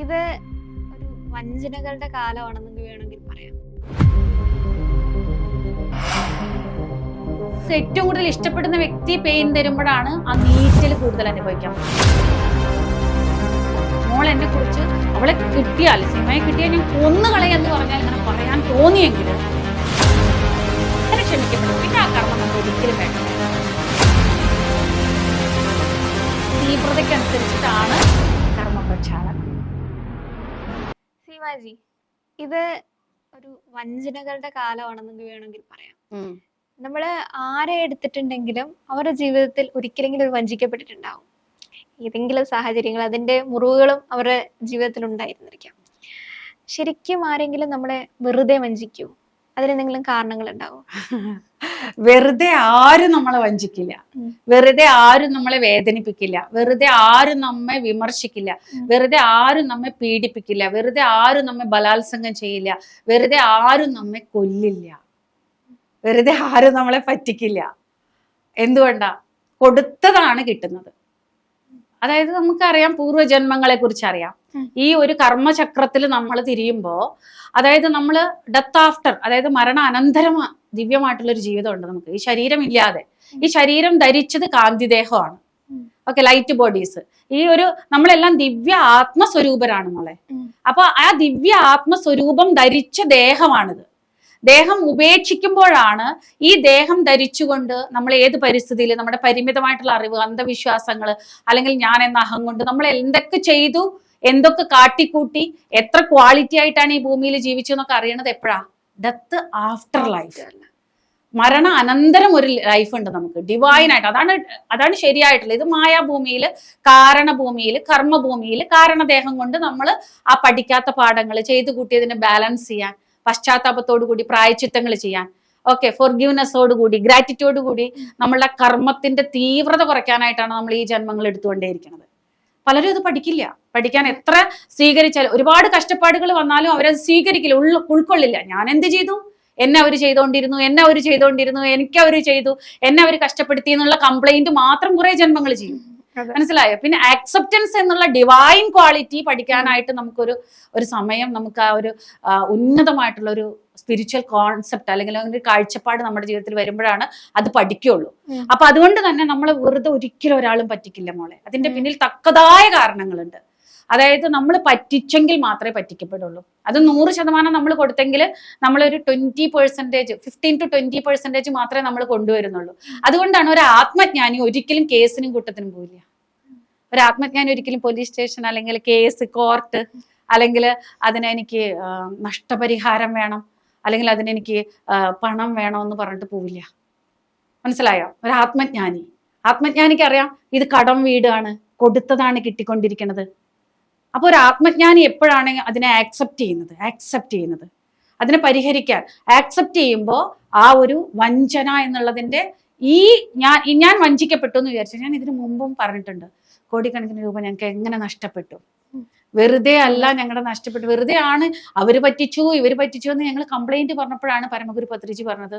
ഇത് ഒരു വഞ്ചനകളുടെ കാലമാണെന്ന് വേണമെങ്കിൽ പറയാം. ഏറ്റവും കൂടുതൽ ഇഷ്ടപ്പെടുന്ന വ്യക്തി പെയിൻ തരുമ്പോഴാണ് ആ നീറ്റൽ കൂടുതൽ അനുഭവിക്കാം. മോൾ എന്നെ കുറിച്ച് അവളെ കിട്ടിയാൽ സിനിമയെ കിട്ടിയാൽ ഞാൻ കൊന്നു കളയാന്ന് പറഞ്ഞാൽ ഇങ്ങനെ പറയാൻ തോന്നിയെങ്കിൽ അങ്ങനെ ക്ഷമിക്കപ്പെടും. പിന്നെ ആ കർമ്മം നമുക്ക് ഒരിക്കലും വേണ്ട. തീവ്രതയ്ക്കനുസരിച്ചിട്ടാണ് കർമ്മ പ്രക്ഷാളനം സീമാജി ഇത് ഒരു വഞ്ചനകളുടെ കാലമാണെന്ന് വേണമെങ്കിൽ പറയാം. നമ്മൾ ആരെ എടുത്തിട്ടുണ്ടെങ്കിലും അവരുടെ ജീവിതത്തിൽ ഒരിക്കലെങ്കിലും ഒരു വഞ്ചിക്കപ്പെട്ടിട്ടുണ്ടാവും. ഏതെങ്കിലും സാഹചര്യങ്ങൾ അതിന്റെ മുറിവുകളും അവരുടെ ജീവിതത്തിൽ ഉണ്ടായിരുന്നിരിക്കാം ശരിക്കും ആരെങ്കിലും നമ്മളെ വെറുതെ വഞ്ചിക്കൂ? അതിനെന്തെങ്കിലും കാരണങ്ങൾ ഉണ്ടാവും വെറുതെ ആരും നമ്മളെ വഞ്ചിക്കില്ല. വെറുതെ ആരും നമ്മളെ വേദനിപ്പിക്കില്ല. വെറുതെ ആരും നമ്മെ വിമർശിക്കില്ല. വെറുതെ ആരും നമ്മെ പീഡിപ്പിക്കില്ല. വെറുതെ ആരും നമ്മെ ബലാത്സംഗം ചെയ്യില്ല. വെറുതെ ആരും നമ്മെ കൊല്ലില്ല. വെറുതെ ആരും നമ്മളെ പറ്റിക്കില്ല. എന്തുകൊണ്ടാ? കൊടുത്തതാണ് കിട്ടുന്നത്. അതായത് നമുക്കറിയാം പൂർവജന്മങ്ങളെ കുറിച്ച് അറിയാം ഈ ഒരു കർമ്മചക്രത്തിൽ നമ്മൾ തിരിയുമ്പോ അതായത് നമ്മൾ ഡെത്ത് ആഫ്റ്റർ അതായത് മരണ അനന്തരം ദിവ്യമായിട്ടുള്ള ഒരു ജീവിതമുണ്ട് നമുക്ക്. ഈ ശരീരം ഇല്ലാതെ ഈ ശരീരം ധരിച്ചത് കാന്തിദേഹമാണ്. ഓക്കെ ലൈറ്റ് ബോഡീസ് ഈ ഒരു നമ്മളെല്ലാം ദിവ്യ ആത്മസ്വരൂപരാണ് നമ്മളെ. അപ്പൊ ആ ദിവ്യ ആത്മസ്വരൂപം ധരിച്ച ദേഹമാണിത്. ദേഹം ഉപേക്ഷിക്കുമ്പോഴാണ് ഈ ദേഹം ധരിച്ചുകൊണ്ട് നമ്മൾ ഏത് പരിസ്ഥിതിയിൽ നമ്മുടെ പരിമിതമായിട്ടുള്ള അറിവ് അന്ധവിശ്വാസങ്ങൾ അല്ലെങ്കിൽ ഞാൻ എന്ന അഹം കൊണ്ട് നമ്മൾ എന്തൊക്കെ ചെയ്തു എന്തൊക്കെ കാട്ടിക്കൂട്ടി എത്ര ക്വാളിറ്റി ആയിട്ടാണ് ഈ ഭൂമിയിൽ ജീവിച്ചു എന്നൊക്കെ അറിയണത് എപ്പോഴാ? ഡെത്ത് ആഫ്റ്റർ ലൈഫ് മരണ അനന്തരം ഒരു ലൈഫ് ഉണ്ട് നമുക്ക്. ഡിവൈൻ ആയിട്ട്. അതാണ് അതാണ് ശരിയായിട്ടുള്ളത്. ഇത് മായാഭൂമിയിൽ കാരണഭൂമിയിൽ കർമ്മഭൂമിയിൽ കാരണദേഹം കൊണ്ട് നമ്മൾ ആ പഠിക്കാത്ത പാഠങ്ങൾ ചെയ്തു കൂട്ടിയതിനെ ബാലൻസ് ചെയ്യാൻ പശ്ചാത്താപത്തോടു കൂടി പ്രായച്ചിത്തങ്ങൾ ചെയ്യാൻ. ഓക്കെ ഫോർഗീവ്നെസ്സോടുകൂടി കൂടി ഗ്രാറ്റിറ്റ്യൂഡ് കൂടി നമ്മളുടെ കർമ്മത്തിന്റെ തീവ്രത കുറയ്ക്കാനായിട്ടാണ് നമ്മൾ ഈ ജന്മങ്ങൾ എടുത്തുകൊണ്ടേയിരിക്കുന്നത്. പലരും ഇത് പഠിക്കില്ല. പഠിക്കാൻ എത്ര സ്വീകരിച്ചാൽ ഒരുപാട് കഷ്ടപ്പാടുകൾ വന്നാലും അവരത് സ്വീകരിക്കില്ല. ഉള്ള ഉൾക്കൊള്ളില്ല. ഞാൻ എന്ത് ചെയ്തു? എന്നെ അവർ ചെയ്തുകൊണ്ടിരുന്നു എന്നെ അവർ ചെയ്തുകൊണ്ടിരുന്നു എനിക്ക് അവർ ചെയ്തു എന്നെ അവർ കഷ്ടപ്പെടുത്തി എന്നുള്ള കംപ്ലൈന്റ് മാത്രം കുറെ ജന്മങ്ങൾ ചെയ്യും. മനസ്സിലായോ? പിന്നെ ആക്സെപ്റ്റൻസ് എന്നുള്ള ഡിവൈൻ ക്വാളിറ്റി പഠിക്കാനായിട്ട് നമുക്കൊരു ഒരു സമയം നമുക്ക് ആ ഒരു ഉന്നതമായിട്ടുള്ള ഒരു സ്പിരിച്വൽ കോൺസെപ്റ്റ് അല്ലെങ്കിൽ അങ്ങനെ ഒരു കാഴ്ചപ്പാട് നമ്മുടെ ജീവിതത്തിൽ വരുമ്പോഴാണ് അത് പഠിക്കുള്ളൂ. അപ്പൊ അതുകൊണ്ട് തന്നെ നമ്മൾ വെറുതെ ഒരിക്കലും ഒരാളും പറ്റിക്കില്ല മോളെ. അതിന്റെ പിന്നിൽ തക്കതായ കാരണങ്ങളുണ്ട്. അതായത് നമ്മൾ പറ്റിച്ചെങ്കിൽ മാത്രമേ പറ്റിക്കപ്പെടുള്ളൂ. അത് നൂറ് ശതമാനം നമ്മൾ കൊടുത്തെങ്കിൽ നമ്മളൊരു twenty percentage fifteen to twenty percentage മാത്രമേ നമ്മൾ കൊണ്ടുവരുന്നുള്ളൂ. അതുകൊണ്ടാണ് ഒരു ആത്മജ്ഞാനി ഒരിക്കലും കേസിനും കൂട്ടത്തിനും പോയില്ല ഒരു ആത്മജ്ഞാനി ഒരിക്കലും പോലീസ് സ്റ്റേഷൻ അല്ലെങ്കിൽ കേസ് കോർട്ട് അല്ലെങ്കിൽ അതിനെനിക്ക് നഷ്ടപരിഹാരം വേണം അല്ലെങ്കിൽ അതിനെനിക്ക് പണം വേണമെന്ന് പറഞ്ഞിട്ട് പോവില്ല. മനസ്സിലായോ? ഒരു ആത്മജ്ഞാനി. ആത്മജ്ഞാനിക്ക് അറിയാം ഇത് കടം വീടാണ് കൊടുത്തതാണ് കിട്ടിക്കൊണ്ടിരിക്കുന്നത് അപ്പൊ ഒരു ആത്മജ്ഞാനി എപ്പോഴാണ് അതിനെ ആക്സെപ്റ്റ് ചെയ്യുന്നത്? ആക്സെപ്റ്റ് ചെയ്യുന്നത്. അതിനെ പരിഹരിക്കാൻ. ആക്സെപ്റ്റ് ചെയ്യുമ്പോൾ ആ ഒരു വഞ്ചന എന്നുള്ളതിന്റെ ഈ ഞാൻ ഞാൻ വഞ്ചിക്കപ്പെട്ടു എന്ന് വിചാരിച്ചു. ഞാൻ ഇതിനു മുമ്പും പറഞ്ഞിട്ടുണ്ട്. കോടിക്കണക്കിന് രൂപ ഞങ്ങൾക്ക് എങ്ങനെ നഷ്ടപ്പെട്ടു? വെറുതെ അല്ല ഞങ്ങളുടെ നഷ്ടപ്പെട്ടു. വെറുതെ ആണ് അവർ പറ്റിച്ചു ഇവർ പറ്റിച്ചു എന്ന് ഞങ്ങൾ കംപ്ലൈന്റ് പറഞ്ഞപ്പോഴാണ് പരമഗുരു പത്രിജി പറഞ്ഞത്.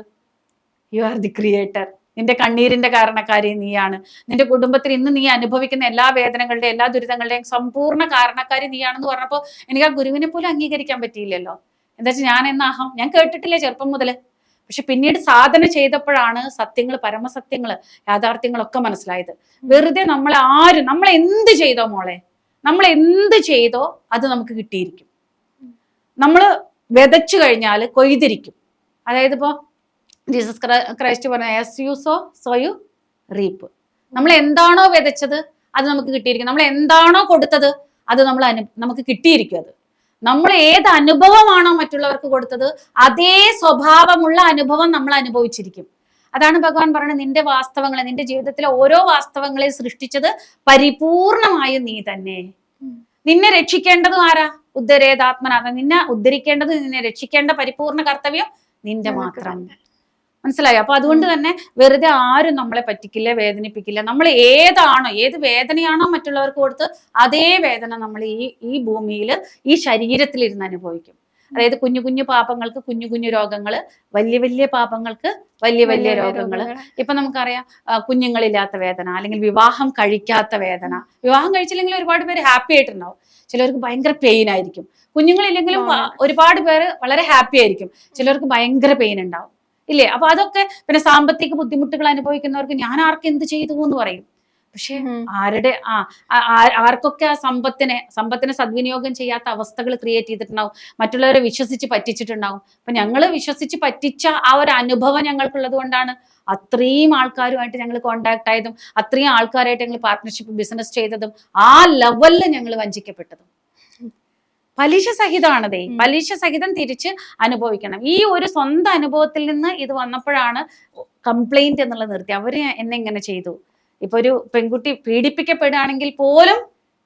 യു ആർ ദി ക്രിയേറ്റർ നിന്റെ കണ്ണീരിന്റെ കാരണക്കാരി നീയാണ്. നിന്റെ കുടുംബത്തിൽ ഇന്ന് നീ അനുഭവിക്കുന്ന എല്ലാ വേദനകളുടെയും എല്ലാ ദുരിതങ്ങളുടെയും സമ്പൂർണ കാരണക്കാരി നീയാണെന്ന് പറഞ്ഞപ്പോൾ എനിക്ക് ആ ഗുരുവിനെ പോലും അംഗീകരിക്കാൻ പറ്റിയില്ലല്ലോ. എന്താ വെച്ചാൽ ഞാൻ എന്നാഹം ഞാൻ കേട്ടിട്ടില്ലേ ചെറുപ്പം മുതൽ? പക്ഷെ പിന്നീട് സാധന ചെയ്തപ്പോഴാണ് സത്യങ്ങൾ പരമസത്യങ്ങൾ യാഥാർത്ഥ്യങ്ങളൊക്കെ മനസ്സിലായത്. വെറുതെ നമ്മൾ ആരും നമ്മൾ എന്ത് ചെയ്തോ മോളെ? നമ്മൾ എന്ത് ചെയ്തോ അത് നമുക്ക് കിട്ടിയിരിക്കും. നമ്മൾ വിതച്ചു കഴിഞ്ഞാൽ കൊയ്തിരിക്കും. അതായത് ഇപ്പോ ജീസസ് ക്രൈ- ക്രൈസ്റ്റ് പറഞ്ഞ as you sow so you reap. നമ്മൾ എന്താണോ വിതച്ചത് അത് നമുക്ക് കിട്ടിയിരിക്കും. നമ്മൾ എന്താണോ കൊടുത്തത് അത് നമ്മൾ അനു നമുക്ക് കിട്ടിയിരിക്കും അത്. നമ്മൾ ഏത് അനുഭവമാണോ മറ്റുള്ളവർക്ക് കൊടുത്തത് അതേ സ്വഭാവമുള്ള അനുഭവം നമ്മൾ അനുഭവിച്ചിരിക്കും. അതാണ് ഭഗവാൻ പറയുന്നത് നിന്റെ വാസ്തവങ്ങളെ നിന്റെ ജീവിതത്തിലെ ഓരോ വാസ്തവങ്ങളെ സൃഷ്ടിച്ചത് പരിപൂർണമായും നീ തന്നെ. നിന്നെ രക്ഷിക്കേണ്ടതും ആരാ? ഉദ്ധരേതാത്മനാഥ നിന്നെ ഉദ്ധരിക്കേണ്ടത് നിന്നെ രക്ഷിക്കേണ്ട പരിപൂർണ കർത്തവ്യം നിന്റെ മാത്രം. മനസ്സിലായോ? അപ്പൊ അതുകൊണ്ട് തന്നെ വെറുതെ ആരും നമ്മളെ പറ്റിക്കില്ല വേദനിപ്പിക്കില്ല. നമ്മൾ ഏതാണോ ഏത് വേദനയാണോ മറ്റുള്ളവർക്ക് കൊടുത്ത് അതേ വേദന നമ്മൾ ഈ ഈ ഭൂമിയിൽ ഈ ശരീരത്തിൽ ഇരുന്ന് അനുഭവിക്കും. അതായത് കുഞ്ഞു കുഞ്ഞു പാപങ്ങൾക്ക് കുഞ്ഞു കുഞ്ഞു രോഗങ്ങൾ വലിയ വലിയ പാപങ്ങൾക്ക് വലിയ വലിയ രോഗങ്ങൾ. ഇപ്പൊ നമുക്കറിയാം കുഞ്ഞുങ്ങളില്ലാത്ത വേദന അല്ലെങ്കിൽ വിവാഹം കഴിക്കാത്ത വേദന. വിവാഹം കഴിച്ചില്ലെങ്കിൽ ഒരുപാട് പേര് ഹാപ്പി ആയിട്ടുണ്ടാവും. ചിലർക്ക് ഭയങ്കര പെയിൻ ആയിരിക്കും. കുഞ്ഞുങ്ങളില്ലെങ്കിലും ഒരുപാട് പേര് വളരെ ഹാപ്പി ആയിരിക്കും. ചിലർക്ക് ഭയങ്കര പെയിൻ ഉണ്ടാവും. ഇല്ലേ? അപ്പൊ അതൊക്കെ പിന്നെ സാമ്പത്തിക ബുദ്ധിമുട്ടുകൾ അനുഭവിക്കുന്നവർക്ക് ഞാൻ ആർക്ക് എന്ത് ചെയ്തു എന്ന് പറയും. പക്ഷെ. ആരുടെ ആ ആർക്കൊക്കെ ആ സമ്പത്തിനെ സമ്പത്തിനെ സദ്വിനിയോഗം ചെയ്യാത്ത അവസ്ഥകൾ ക്രിയേറ്റ് ചെയ്തിട്ടുണ്ടാവും. മറ്റുള്ളവരെ വിശ്വസിച്ച് പറ്റിച്ചിട്ടുണ്ടാവും. അപ്പൊ ഞങ്ങൾ വിശ്വസിച്ച് പറ്റിച്ച ആ ഒരു അനുഭവം ഞങ്ങൾക്കുള്ളത് കൊണ്ടാണ് അത്രയും ആൾക്കാരുമായിട്ട് ഞങ്ങൾ കോണ്ടാക്ട് ആയതും അത്രയും ആൾക്കാരായിട്ട് ഞങ്ങൾ പാർട്ട്ണർഷിപ്പ് ബിസിനസ് ചെയ്തതും ആ ലെവലിൽ ഞങ്ങൾ വഞ്ചിക്കപ്പെട്ടതും. പലിശ സഹിതമാണതേ. പലിശ സഹിതം തിരിച്ച് അനുഭവിക്കണം. ഈ ഒരു സ്വന്തം അനുഭവത്തിൽ നിന്ന് ഇത് വന്നപ്പോഴാണ് കംപ്ലൈന്റ് എന്നുള്ള നിർത്തി. അവർ എന്നെ ഇങ്ങനെ ചെയ്തു. ഇപ്പൊ ഒരു പെൺകുട്ടി പീഡിപ്പിക്കപ്പെടുകയാണെങ്കിൽ പോലും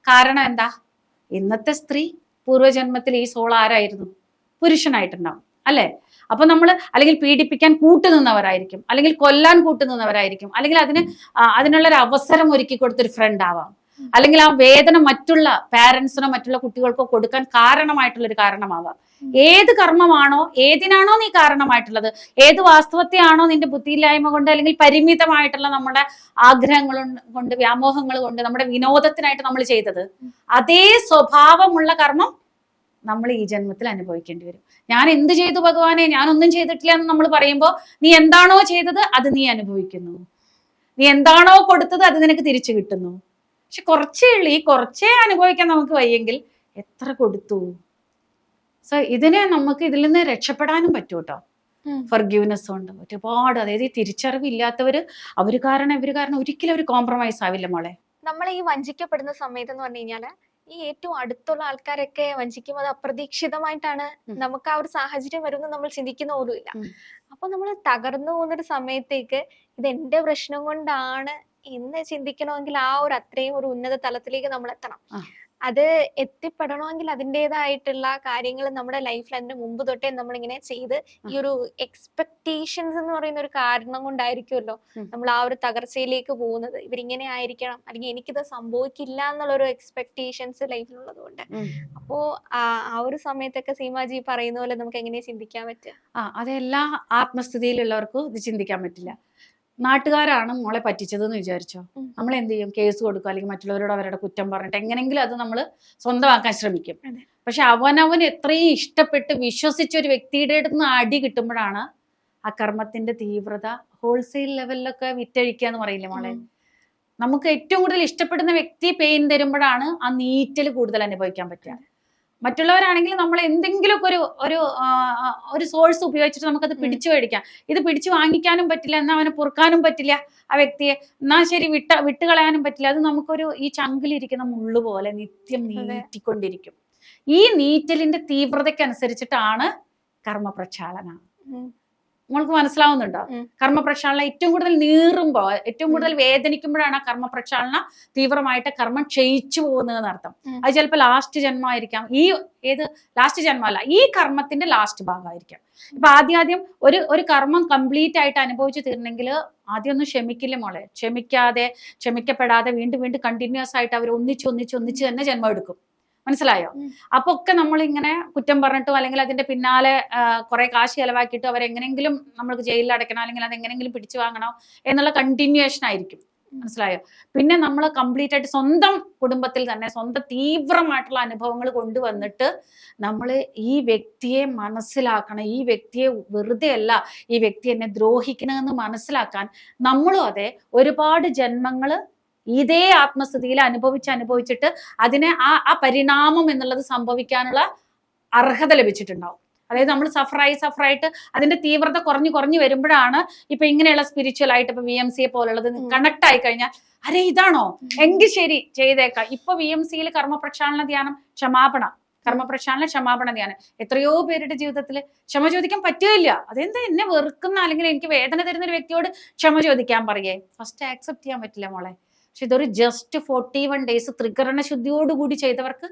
കാരണം എന്താ? ഇന്നത്തെ സ്ത്രീ പൂർവജന്മത്തിൽ ഈ സോൾ ആരായിരുന്നു? പുരുഷനായിട്ടുണ്ടാവും. അല്ലെ? അപ്പൊ നമ്മൾ അല്ലെങ്കിൽ പീഡിപ്പിക്കാൻ കൂട്ടുനിന്നവരായിരിക്കും. അല്ലെങ്കിൽ കൊല്ലാൻ കൂട്ടുനിന്നവരായിരിക്കും. അല്ലെങ്കിൽ അതിന് അതിനുള്ളൊരു അതിനുള്ള അവസരം ഒരുക്കി കൊടുത്തൊരു ഫ്രണ്ട് ആവാം. അല്ലെങ്കിൽ ആ വേദന മറ്റുള്ള പാരന്റ്സിനോ മറ്റുള്ള കുട്ടികൾക്കോ കൊടുക്കാൻ കാരണമായിട്ടുള്ള ഒരു കാരണമാവാം. ഏത് കർമ്മമാണോ ഏതിനാണോ നീ കാരണമായിട്ടുള്ളത് ഏത് വാസ്തവത്തെയാണോ നിന്റെ ബുദ്ധിയില്ലായ്മ കൊണ്ട് അല്ലെങ്കിൽ പരിമിതമായിട്ടുള്ള നമ്മുടെ ആഗ്രഹങ്ങൾ കൊണ്ട് വ്യാമോഹങ്ങൾ കൊണ്ട് നമ്മുടെ വിനോദത്തിനായിട്ട് നമ്മൾ ചെയ്തത് അതേ സ്വഭാവമുള്ള കർമ്മം നമ്മൾ ഈ ജന്മത്തിൽ അനുഭവിക്കേണ്ടി വരും. ഞാൻ എന്ത് ചെയ്തു ഭഗവാനെ? ഞാനൊന്നും ചെയ്തിട്ടില്ല എന്ന് നമ്മൾ പറയുമ്പോൾ നീ എന്താണോ ചെയ്തത് അത് നീ അനുഭവിക്കുന്നു. നീ എന്താണോ കൊടുത്തത് അത് നിനക്ക് തിരിച്ചു കിട്ടുന്നു. പക്ഷെ കുറച്ചേ ഉള്ളൂ. ഈ കുറച്ചേ അനുഭവിക്കാൻ നമുക്ക് വയ്യെങ്കിൽ എത്ര കൊടുത്തു? സോ ഇതിനെ നമുക്ക് ഇതിൽ നിന്ന് രക്ഷപ്പെടാനും പറ്റൂ കേട്ടോ. ഫർഗ്യൂനെസ് കൊണ്ട്. ഒരുപാട് അതായത് ഈ തിരിച്ചറിവില്ലാത്തവര് അവർ കാരണം ഇവർ കാരണം ഒരിക്കലും ഒരു കോംപ്രമൈസ് ആവില്ല മോളെ. നമ്മൾ ഈ വഞ്ചിക്കപ്പെടുന്ന സമയത്ത് എന്ന് പറഞ്ഞു കഴിഞ്ഞാൽ ഈ ഏറ്റവും അടുത്തുള്ള ആൾക്കാരൊക്കെ വഞ്ചിക്കുമ്പോൾ അത് അപ്രതീക്ഷിതമായിട്ടാണ്. നമുക്ക് ആ ഒരു സാഹചര്യം വരുമെന്ന് നമ്മൾ ചിന്തിക്കുന്ന പോലും ഇല്ല. അപ്പൊ നമ്മൾ തകർന്നു പോകുന്നൊരു സമയത്തേക്ക് ഇത് എന്റെ പ്രശ്നം കൊണ്ടാണ് എന്ന് ചിന്തിക്കണമെങ്കിൽ ആ ഒരു അത്രയും ഒരു ഉന്നത തലത്തിലേക്ക് നമ്മൾ എത്തണം. അത് എത്തിപ്പെടണമെങ്കിൽ അതിന്റെതായിട്ടുള്ള കാര്യങ്ങൾ നമ്മുടെ ലൈഫിൽ അതിന്റെ മുമ്പ് തൊട്ടേ നമ്മൾ ഇങ്ങനെ ചെയ്ത് ഈ ഒരു എക്സ്പെക്ടേഷൻസ് എന്ന് പറയുന്ന ഒരു കാരണം കൊണ്ടായിരിക്കുമല്ലോ നമ്മൾ ആ ഒരു തകർച്ചയിലേക്ക് പോകുന്നത്. ഇവരിങ്ങനെ ആയിരിക്കണം. അല്ലെങ്കിൽ എനിക്കിത് സംഭവിക്കില്ല എന്നുള്ള ഒരു എക്സ്പെക്ടേഷൻസ് ലൈഫിലുള്ളത് കൊണ്ട് അപ്പോ ആ ആ ഒരു സമയത്തൊക്കെ സീമാജി പറയുന്ന പോലെ നമുക്ക് എങ്ങനെ ചിന്തിക്കാൻ പറ്റുക? ആ അതെല്ലാ ആത്മസ്ഥിതിയിലുള്ളവർക്കും ഇത് ചിന്തിക്കാൻ പറ്റില്ല. നാട്ടുകാരാണ് മോളെ പറ്റിച്ചതെന്ന് വിചാരിച്ചോ? നമ്മൾ എന്ത് ചെയ്യും കേസ് കൊടുക്കുക അല്ലെങ്കിൽ മറ്റുള്ളവരോട് അവരുടെ കുറ്റം പറഞ്ഞിട്ട് എങ്ങനെങ്കിലും അത് നമ്മൾ സ്വന്തമാക്കാൻ ശ്രമിക്കും. പക്ഷെ അവനവൻ എത്രയും ഇഷ്ടപ്പെട്ട് വിശ്വസിച്ച ഒരു വ്യക്തിയുടെ അടുത്ത് നിന്ന് അടി കിട്ടുമ്പോഴാണ് ആ കർമ്മത്തിന്റെ തീവ്രത ഹോൾസെയിൽ ലെവലിലൊക്കെ വിറ്റഴിക്കുക എന്ന് പറയില്ലേ മോളെ? നമുക്ക് ഏറ്റവും കൂടുതൽ ഇഷ്ടപ്പെടുന്ന വ്യക്തി പെയിൻ തരുമ്പോഴാണ് ആ നീറ്റൽ കൂടുതൽ അനുഭവിക്കാൻ പറ്റുക. മറ്റുള്ളവരാണെങ്കിൽ നമ്മൾ എന്തെങ്കിലുമൊക്കെ ഒരു ഒരു ഒരു സോഴ്സ് ഉപയോഗിച്ചിട്ട് നമുക്കത് പിടിച്ചു മേടിക്കാം. ഇത് പിടിച്ചു വാങ്ങിക്കാനും പറ്റില്ല എന്നാൽ അവനെ പൊറുക്കാനും പറ്റില്ല ആ വ്യക്തിയെ. എന്നാ ശരി വിട്ട വിട്ടുകളയാനും പറ്റില്ല. അത് നമുക്കൊരു ഈ ചങ്കിലിരിക്കുന്ന മുള്ളു പോലെ നിത്യം നീറ്റിക്കൊണ്ടിരിക്കും. ഈ നീറ്റലിന്റെ തീവ്രതയ്ക്കനുസരിച്ചിട്ടാണ് കർമ്മപ്രക്ഷാളന. ഉം. നമ്മൾക്ക് മനസ്സിലാവുന്നുണ്ടോ. കർമ്മപ്രക്ഷാളന ഏറ്റവും കൂടുതൽ നീറുമ്പോ ഏറ്റവും കൂടുതൽ വേദനിക്കുമ്പോഴാണ് ആ കർമ്മപ്രക്ഷാളന തീവ്രമായിട്ട് കർമ്മം ക്ഷയിച്ചു പോകുന്നതെന്ന് അർത്ഥം. അത് ചിലപ്പോൾ ലാസ്റ്റ് ജന്മമായിരിക്കാം ഈ ഏത് ലാസ്റ്റ് ജന്മമല്ല ഈ കർമ്മത്തിന്റെ ലാസ്റ്റ് ഭാഗമായിരിക്കാം. ഇപ്പൊ ആദ്യം ആദ്യം ഒരു ഒരു കർമ്മം കംപ്ലീറ്റ് ആയിട്ട് അനുഭവിച്ചു തീർന്നെങ്കിൽ ആദ്യം ഒന്നും ക്ഷമിക്കില്ല മോളെ. ക്ഷമിക്കാതെ ക്ഷമിക്കപ്പെടാതെ വീണ്ടും വീണ്ടും കണ്ടിന്യൂസ് ആയിട്ട് അവർ ഒന്നിച്ച് ഒന്നിച്ച് ഒന്നിച്ച് തന്നെ ജന്മം എടുക്കും. മനസ്സിലായോ. അപ്പൊ ഒക്കെ നമ്മളിങ്ങനെ കുറ്റം പറഞ്ഞിട്ടും അല്ലെങ്കിൽ അതിന്റെ പിന്നാലെ കുറെ കാശ് ചെലവാക്കിയിട്ടോ അവരെങ്ങനെങ്കിലും നമ്മൾക്ക് ജയിലിൽ അടയ്ക്കണം അല്ലെങ്കിൽ അത് എങ്ങനെങ്കിലും പിടിച്ചു വാങ്ങണോ എന്നുള്ള കണ്ടിന്യൂവേഷൻ ആയിരിക്കും. മനസ്സിലായോ? പിന്നെ നമ്മൾ കംപ്ലീറ്റ് ആയിട്ട് സ്വന്തം കുടുംബത്തിൽ തന്നെ സ്വന്തം തീവ്രമായിട്ടുള്ള അനുഭവങ്ങൾ കൊണ്ടുവന്നിട്ട് നമ്മൾ ഈ വ്യക്തിയെ മനസ്സിലാക്കണം. ഈ വ്യക്തിയെ വെറുതെ അല്ല ഈ വ്യക്തി എന്നെ ദ്രോഹിക്കണമെന്ന് മനസ്സിലാക്കാൻ നമ്മളും അതെ ഒരുപാട് ജന്മങ്ങൾ ഇതേ ആത്മസ്ഥിതിയിൽ അനുഭവിച്ച് അനുഭവിച്ചിട്ട് അതിനെ ആ ആ പരിണാമം എന്നുള്ളത് സംഭവിക്കാനുള്ള അർഹത ലഭിച്ചിട്ടുണ്ടാവും. അതായത് നമ്മൾ സഫറായി സഫറായിട്ട് അതിന്റെ തീവ്രത കുറഞ്ഞു കുറഞ്ഞു വരുമ്പോഴാണ് ഇപ്പൊ ഇങ്ങനെയുള്ള സ്പിരിച്വൽ ആയിട്ട് ഇപ്പൊ വി എം സിയെ പോലുള്ളത് കണക്ട് ആയി കഴിഞ്ഞാൽ അരെ ഇതാണോ? എങ്കിൽ ശരി ചെയ്തേക്കാം. ഇപ്പൊ വി എം സിയിൽ കർമ്മപ്രക്ഷാളന ധ്യാനം ക്ഷമാപണ. കർമ്മപ്രക്ഷാളന ക്ഷമാപണ ധ്യാനം. എത്രയോ പേരുടെ ജീവിതത്തിൽ ക്ഷമ ചോദിക്കാൻ പറ്റുകയില്ല. അതെന്താ എന്നെ വെറുക്കുന്ന അല്ലെങ്കിൽ എനിക്ക് വേദന തരുന്ന ഒരു വ്യക്തിയോട് ക്ഷമ ചോദിക്കാൻ പറയേ? ഫസ്റ്റ് ആക്സെപ്റ്റ് ചെയ്യാൻ പറ്റില്ല മോളെ. പക്ഷെ ഇതൊരു ജസ്റ്റ് ഫോർട്ടി വൺ ഡേയ്സ് ത്രികരണ ശുദ്ധിയോടുകൂടി ചെയ്തവർക്ക്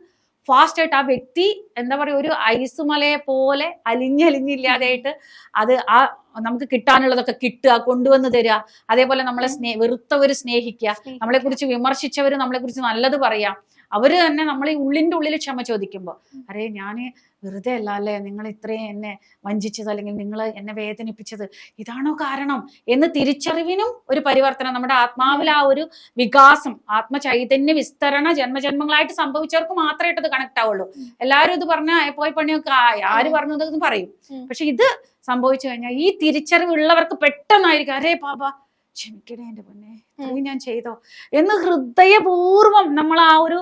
ഫാസ്റ്റ് ആയിട്ട് ആ വ്യക്തി എന്താ പറയുക ഒരു ഐസ് മലയെ പോലെ അലിഞ്ഞലിഞ്ഞില്ലാതെയായിട്ട് അത് ആ നമുക്ക് കിട്ടാനുള്ളതൊക്കെ കിട്ടുക കൊണ്ടുവന്ന് തരിക. അതേപോലെ നമ്മളെ സ്നേ വെറുത്തവര് സ്നേഹിക്കുക. നമ്മളെ കുറിച്ച് വിമർശിച്ചവര് നമ്മളെ കുറിച്ച് നല്ലത് പറയാം. അവർ തന്നെ നമ്മൾ ഈ ഉള്ളിന്റെ ഉള്ളിൽ ക്ഷമ ചോദിക്കുമ്പോൾ അരേ ഞാൻ വെറുതെ അല്ല അല്ലേ? നിങ്ങൾ ഇത്രയും എന്നെ വഞ്ചിച്ചത് അല്ലെങ്കിൽ നിങ്ങൾ എന്നെ വേദനിപ്പിച്ചത് ഇതാണോ കാരണം? എന്ന് തിരിച്ചറിവിനും ഒരു പരിവർത്തനം. നമ്മുടെ ആത്മാവിൽ ആ ഒരു വികാസം ആത്മചൈതന്യ വിസ്തരണ ജന്മജന്മങ്ങളായിട്ട് സംഭവിച്ചവർക്ക് മാത്രമേ ഇത് കണക്ട് ആവുള്ളൂ. എല്ലാവരും ഇത് പറഞ്ഞ പോയി പണിയൊക്കെ ആയി. ആര് പറഞ്ഞത്? എന്ന് പറയും. പക്ഷെ ഇത് സംഭവിച്ചു കഴിഞ്ഞാൽ ഈ തിരിച്ചറിവുള്ളവർക്ക് പെട്ടെന്നായിരിക്കും അരേ പാപ ക്ഷമിക്കണേ എന്റെ പൊന്നെ. ഇത്രയും ഞാൻ ചെയ്തോ? എന്ന് ഹൃദയപൂർവം നമ്മൾ ആ ഒരു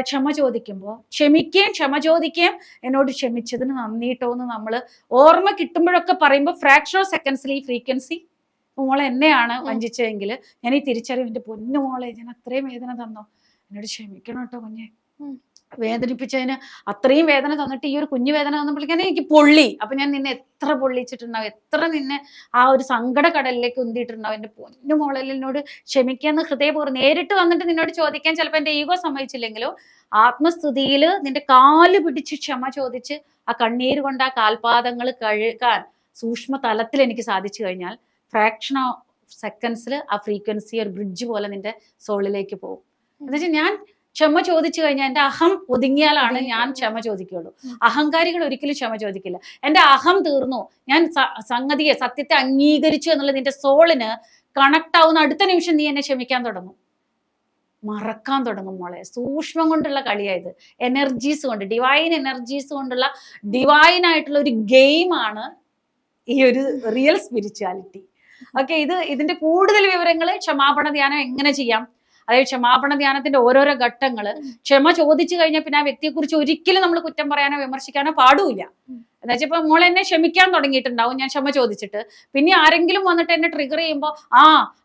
ക്ഷമ ചോദിക്കുമ്പോൾ ക്ഷമിക്കുകയും ക്ഷമ ചോദിക്കുകയും എന്നോട് ക്ഷമിച്ചതിന് നന്ദിട്ടോ എന്ന് നമ്മൾ ഓർമ്മ കിട്ടുമ്പോഴൊക്കെ പറയുമ്പോൾ ഫ്രാക്ഷൻ ഓഫ് സെക്കൻഡ്സിൽ ഈ ഫ്രീക്വൻസി മോളെ എന്നെയാണ് വഞ്ചിച്ചതെങ്കിൽ ഞാൻ ഈ തിരിച്ചറിവ് എന്റെ പൊന്നു മോളെ ഞാൻ അത്രയും വേദന തന്നോ? എന്നോട് ക്ഷമിക്കണം കേട്ടോ കുഞ്ഞെ. വേദനിപ്പിച്ചതിന് അത്രയും വേദന തന്നിട്ട് ഈ ഒരു കുഞ്ഞു വേദന തന്നപ്പോഴേക്കാണ് എനിക്ക് പൊള്ളി. അപ്പൊ ഞാൻ നിന്നെ എത്ര പൊള്ളിച്ചിട്ടുണ്ടാവും? എത്ര നിന്നെ ആ ഒരു സങ്കട കടലിലേക്ക് ഉന്തിയിട്ടുണ്ടാവും? എന്റെ പൊന്നു മോളലിനോട് ക്ഷമിക്കാന്ന് ഹൃദയപൂർവം നേരിട്ട് വന്നിട്ട് നിന്നോട് ചോദിക്കാൻ ചിലപ്പോൾ എന്റെ ഈഗോ സമ്മതിച്ചില്ലെങ്കിലും ആത്മസ്തുതിയിൽ നിന്റെ കാൽ പിടിച്ച് ക്ഷമ ചോദിച്ച് ആ കണ്ണീര് കൊണ്ട് ആ കാൽപാദങ്ങൾ കഴുകാൻ സൂക്ഷ്മ തലത്തിൽ എനിക്ക് സാധിച്ചു കഴിഞ്ഞാൽ ഫ്രാക്ഷൻ ഓഫ് സെക്കൻഡ്സിൽ ആ ഫ്രീക്വൻസി ഒരു ബ്രിഡ്ജ് പോലെ നിന്റെ സോളിലേക്ക് പോകും. എന്നുവെച്ചാൽ ഞാൻ ക്ഷമ ചോദിച്ചു കഴിഞ്ഞാൽ എന്റെ അഹം ഒതുങ്ങിയാലാണ് ഞാൻ ക്ഷമ ചോദിക്കുള്ളൂ അഹങ്കാരികൾ ഒരിക്കലും ക്ഷമ ചോദിക്കില്ല. എന്റെ അഹം തീർന്നു. ഞാൻ സംഗതിയെ സത്യത്തെ അംഗീകരിച്ചു എന്നുള്ളത് നിന്റെ സോളിന് കണക്ട് ആവുന്ന അടുത്ത നിമിഷം നീ എന്നെ ക്ഷമിക്കാൻ തുടങ്ങും. മറക്കാൻ തുടങ്ങും മോളെ. സൂക്ഷ്മം കൊണ്ടുള്ള കളിയായത്. എനർജീസ് കൊണ്ട് ഡിവൈൻ എനർജീസ് കൊണ്ടുള്ള ഡിവൈൻ ആയിട്ടുള്ള ഒരു ഗെയിമാണ് ഈ ഒരു റിയൽ സ്പിരിച്വാലിറ്റി ഓക്കെ ഇത് ഇതിന്റെ കൂടുതൽ വിവരങ്ങൾ ക്ഷമാപണ ധ്യാനം എങ്ങനെ ചെയ്യാം? അതായത് ക്ഷമാപണ ധ്യാനത്തിന്റെ ഓരോരോ ഘട്ടങ്ങൾ ക്ഷമ ചോദിച്ചു കഴിഞ്ഞാൽ പിന്നെ ആ വ്യക്തിയെക്കുറിച്ച് ഒരിക്കലും നമ്മൾ കുറ്റം പറയാനോ വിമർശിക്കാനോ പാടില്ല. എന്ന് വെച്ചാൽ ഇപ്പൊ മോൾ എന്നെ ക്ഷമിക്കാൻ തുടങ്ങിയിട്ടുണ്ടാവും ഞാൻ ക്ഷമ ചോദിച്ചിട്ട്. പിന്നെ ആരെങ്കിലും വന്നിട്ട് എന്നെ ട്രിഗർ ചെയ്യുമ്പോൾ ആ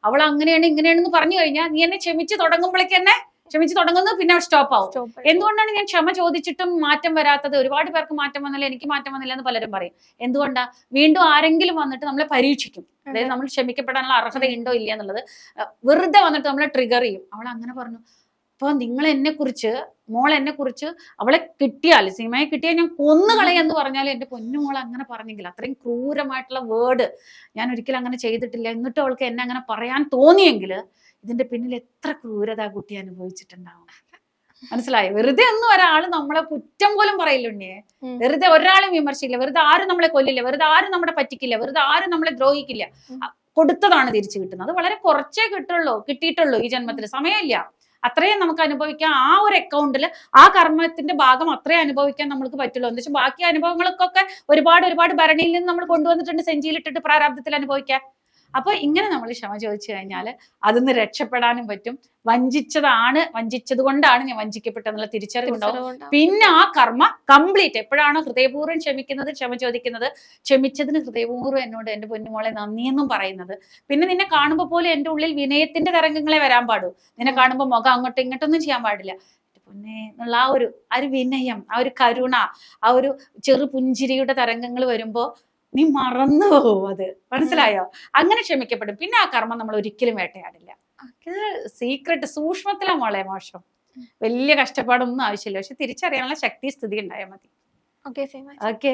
അവൾ അങ്ങനെയാണ് ഇങ്ങനെയാണെന്ന് പറഞ്ഞു കഴിഞ്ഞാൽ നീ എന്നെ ക്ഷമിച്ച് തുടങ്ങുമ്പോഴേക്ക് എന്നെ ക്ഷമിച്ച് തുടങ്ങുന്നത് പിന്നെ സ്റ്റോപ്പ് ആവും. എന്തുകൊണ്ടാണ് ഞാൻ ക്ഷമ ചോദിച്ചിട്ടും മാറ്റം വരാത്തത്? ഒരുപാട് പേർക്ക് മാറ്റം വന്നില്ല എനിക്ക് മാറ്റം വന്നില്ല എന്ന് പലരും പറയും. എന്തുകൊണ്ടാ? വീണ്ടും ആരെങ്കിലും വന്നിട്ട് നമ്മളെ പരീക്ഷിക്കും. അതായത് നമ്മൾ ക്ഷമിക്കപ്പെടാനുള്ള അർഹത ഉണ്ടോ ഇല്ല എന്നുള്ളത്. വെറുതെ വന്നിട്ട് നമ്മളെ ട്രിഗർ ചെയ്യും. അവൾ അങ്ങനെ പറഞ്ഞു. അപ്പൊ നിങ്ങൾ എന്നെ കുറിച്ച് മോൾ എന്നെ കുറിച്ച് അവളെ കിട്ടിയാൽ സിനിമയെ കിട്ടിയാൽ ഞാൻ കൊന്നു കളയാന്ന് പറഞ്ഞാൽ എന്റെ പൊന്നു മോൾ അങ്ങനെ പറഞ്ഞെങ്കിൽ അത്രയും ക്രൂരമായിട്ടുള്ള വേർഡ് ഞാൻ ഒരിക്കലും അങ്ങനെ ചെയ്തിട്ടില്ല. എന്നിട്ട് അവൾക്ക് എന്നെ അങ്ങനെ പറയാൻ തോന്നിയെങ്കിൽ ഇതിന്റെ പിന്നിൽ എത്ര ക്രൂരത ആ കുട്ടി അനുഭവിച്ചിട്ടുണ്ടാവും. മനസ്സിലായി? വെറുതെ ഒന്നും ഒരാൾ നമ്മളെ കുറ്റം പോലും പറയില്ല ഉണ്ണിയെ. വെറുതെ ഒരാളും വിമർശിക്കില്ല. വെറുതെ ആരും നമ്മളെ കൊല്ലില്ല. വെറുതെ ആരും നമ്മളെ പറ്റിക്കില്ല. വെറുതെ ആരും നമ്മളെ ദ്രോഹിക്കില്ല. കൊടുത്തതാണ് തിരിച്ചു കിട്ടുന്നത്. അത് വളരെ കുറച്ചേ കിട്ടുള്ളൂ കിട്ടിയിട്ടുള്ളൂ ഈ ജന്മത്തിൽ സമയമില്ല. അത്രയും നമുക്ക് അനുഭവിക്കാൻ ആ ഒരു അക്കൗണ്ടിൽ ആ കർമ്മത്തിന്റെ ഭാഗം അത്രയും അനുഭവിക്കാൻ നമുക്ക് പറ്റുള്ളൂ. എന്ന് വെച്ചാൽ ബാക്കി അനുഭവങ്ങൾക്കൊക്കെ ഒരുപാട് ഒരുപാട് ഭരണിയിൽ നിന്ന് നമ്മൾ കൊണ്ടുവന്നിട്ടുണ്ട്. സെഞ്ചിയിലിട്ടിട്ട് പ്രാരാബ്ദത്തിൽ അനുഭവിക്കാൻ. അപ്പൊ ഇങ്ങനെ നമ്മൾ ക്ഷമ ചോദിച്ചു കഴിഞ്ഞാൽ അതിന്ന് രക്ഷപ്പെടാനും പറ്റും. വഞ്ചിച്ചതാണ് വഞ്ചിച്ചത് കൊണ്ടാണ് ഞാൻ വഞ്ചിക്കപ്പെട്ടെന്നുള്ള തിരിച്ചറിവുണ്ടാവും. പിന്നെ ആ കർമ്മ കംപ്ലീറ്റ്. എപ്പോഴാണോ ഹൃദയപൂർവം ക്ഷമിക്കുന്നത് ക്ഷമ ചോദിക്കുന്നത് ക്ഷമിച്ചതിന് ഹൃദയപൂർവം എന്നോട് എന്റെ പൊന്നുമോളെ നന്ദിയെന്നും പറയുന്നത്. പിന്നെ നിന്നെ കാണുമ്പോൾ പോലും എന്റെ ഉള്ളിൽ വിനയത്തിന്റെ തരംഗങ്ങളെ വരാൻ പാടൂ. നിന്നെ കാണുമ്പോൾ മുഖം അങ്ങോട്ടും ഇങ്ങോട്ടൊന്നും ചെയ്യാൻ പാടില്ല. പൊന്നേ എന്നുള്ള ആ ഒരു ആ ഒരു വിനയം ആ ഒരു കരുണ ആ ഒരു ചെറു പുഞ്ചിരിയുടെ തരംഗങ്ങൾ വരുമ്പോ നീ മറന്നു പോകും അത്. മനസ്സിലായോ? അങ്ങനെ ക്ഷമിക്കപ്പെടും. പിന്നെ ആ കർമ്മം നമ്മൾ ഒരിക്കലും വേട്ടയാടില്ല. സീക്രട്ട് സൂക്ഷ്മത്തിലാ മോളെ മോശം. വലിയ കഷ്ടപ്പാടൊന്നും ആവശ്യമില്ല. പക്ഷെ തിരിച്ചറിയാനുള്ള ശക്തി സ്ഥിതി ഉണ്ടായാൽ മതി. ഓക്കെ